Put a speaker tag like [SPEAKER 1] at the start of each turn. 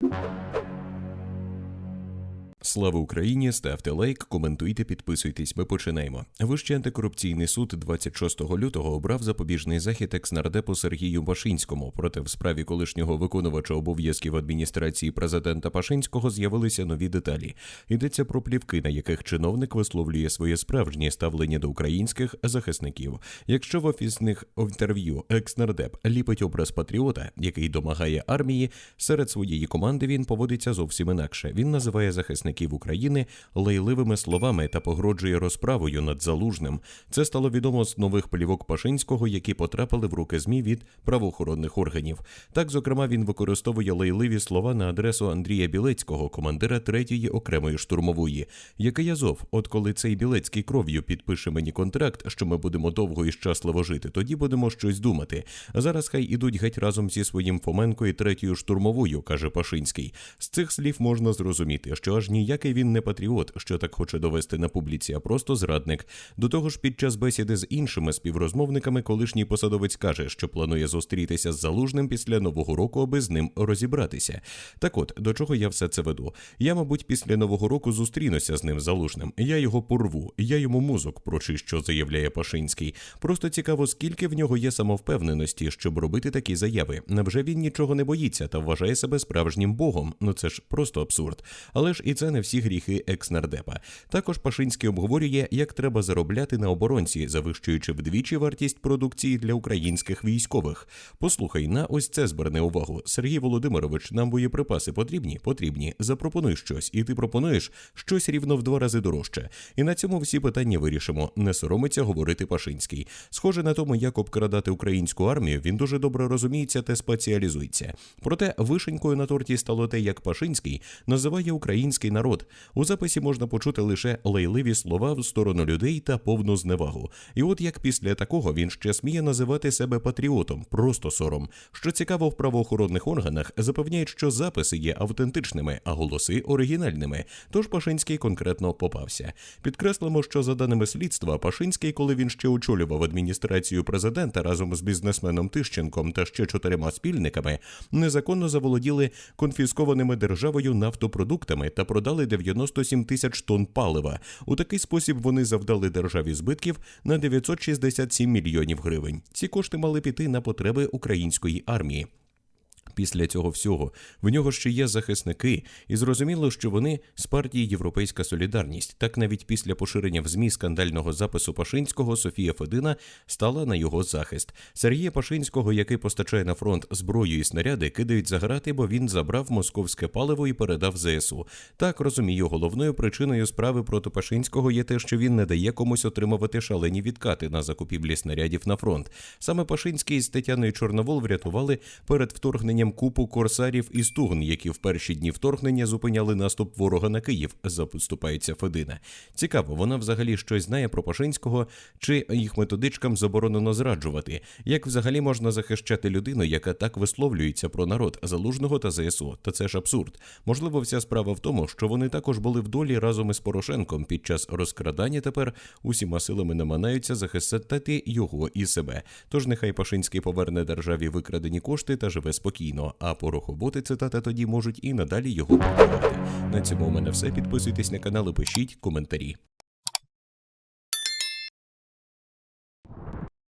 [SPEAKER 1] you Слава Україні! Ставте лайк, коментуйте, підписуйтесь. Ми починаємо. Вищий антикорупційний суд 26 лютого обрав запобіжний захід екснардепу Сергію Башинському. Проте в справі колишнього виконувача обов'язків адміністрації президента Пашинського з'явилися нові деталі. Йдеться про плівки, на яких чиновник висловлює своє справжнє ставлення до українських захисників. Якщо в офісних інтерв'ю екснардеп ліпить образ патріота, який домагає армії, серед своєї команди він поводиться зовсім інакше. Він називає захисників України лайливими словами та погрожує розправою над залужним. Це стало відомо з нових плівок Пашинського, які потрапили в руки змі від правоохоронних органів. Так, зокрема, він використовує лайливі слова на адресу Андрія Білецького, командира третьої окремої штурмової. Який Азов, от коли цей Білецький кров'ю підпише мені контракт, що ми будемо довго і щасливо жити, тоді будемо щось думати. А зараз хай ідуть геть разом зі своїм Фоменко і третьою штурмовою, каже Пашинський. З цих слів можна зрозуміти, що аж ніякий він не патріот, що так хоче довести на публіці, а просто зрадник. До того ж, під час бесіди з іншими співрозмовниками колишній посадовець каже, що планує зустрітися з залужним після нового року, аби з ним розібратися. Так от до чого я все це веду? Я, мабуть, після нового року зустрінуся з ним залужним. Я його порву, я йому мозок прочищу, заявляє Пашинський. Просто цікаво, скільки в нього є самовпевненості, щоб робити такі заяви. Невже він нічого не боїться та вважає себе справжнім богом? Ну це ж просто абсурд. Але ж і це не всі гріхи екснардепа. Також Пашинський обговорює, як треба заробляти на оборонці, завищуючи вдвічі вартість продукції для українських військових. Послухай, на ось це зверни увагу. Сергій Володимирович, нам боєприпаси потрібні? Потрібні. Запропонуй щось, і ти пропонуєш щось рівно в два рази дорожче. І на цьому всі питання вирішимо. Не соромиться говорити Пашинський. Схоже на тому, як обкрадати українську армію, він дуже добре розуміється та спеціалізується. Проте вишенькою на торті стало те, як Пашинський називає український народ. У записі можна почути лише лайливі слова в сторону людей та повну зневагу. І от як після такого він ще сміє називати себе патріотом, просто сором. Що цікаво, в правоохоронних органах запевняють, що записи є автентичними, а голоси оригінальними. Тож Пашинський конкретно попався. Підкреслимо, що за даними слідства, Пашинський, коли він ще очолював адміністрацію президента разом з бізнесменом Тищенком та ще чотирма спільниками, незаконно заволоділи конфіскованими державою нафтопродуктами та продали 97 тисяч тонн палива. У такий спосіб вони завдали державі збитків на 967 мільйонів гривень. Ці кошти мали піти на потреби української армії. Після цього всього в нього ще є захисники, і зрозуміло, що вони з партії Європейська Солідарність. Так навіть після поширення в змі скандального запису Пашинського Софія Федина стала на його захист. Сергія Пашинського, який постачає на фронт зброю і снаряди, кидають за грати, бо він забрав московське паливо і передав ЗСУ. Так розумію, головною причиною справи проти Пашинського є те, що він не дає комусь отримувати шалені відкати на закупівлі снарядів на фронт. Саме Пашинський з Тетяною Чорновол врятували перед вторгненням купу корсарів і стугн, які в перші дні вторгнення зупиняли наступ ворога на Київ. Запоступається Федина. Цікаво, вона взагалі щось знає про Пашинського, чи їх методичкам заборонено зраджувати. Як взагалі можна захищати людину, яка так висловлюється про народ залужного та ЗСУ? Та це ж абсурд. Можливо, вся справа в тому, що вони також були в долі разом із Порошенком під час розкрадання. Тепер усіма силами намагаються захистити його і себе. Тож нехай Пашинський поверне державі викрадені кошти та живе спокійно. А порохоботи цитата тоді можуть і надалі його продавати. На цьому у мене все. Підписуйтесь на канал і пишіть коментарі.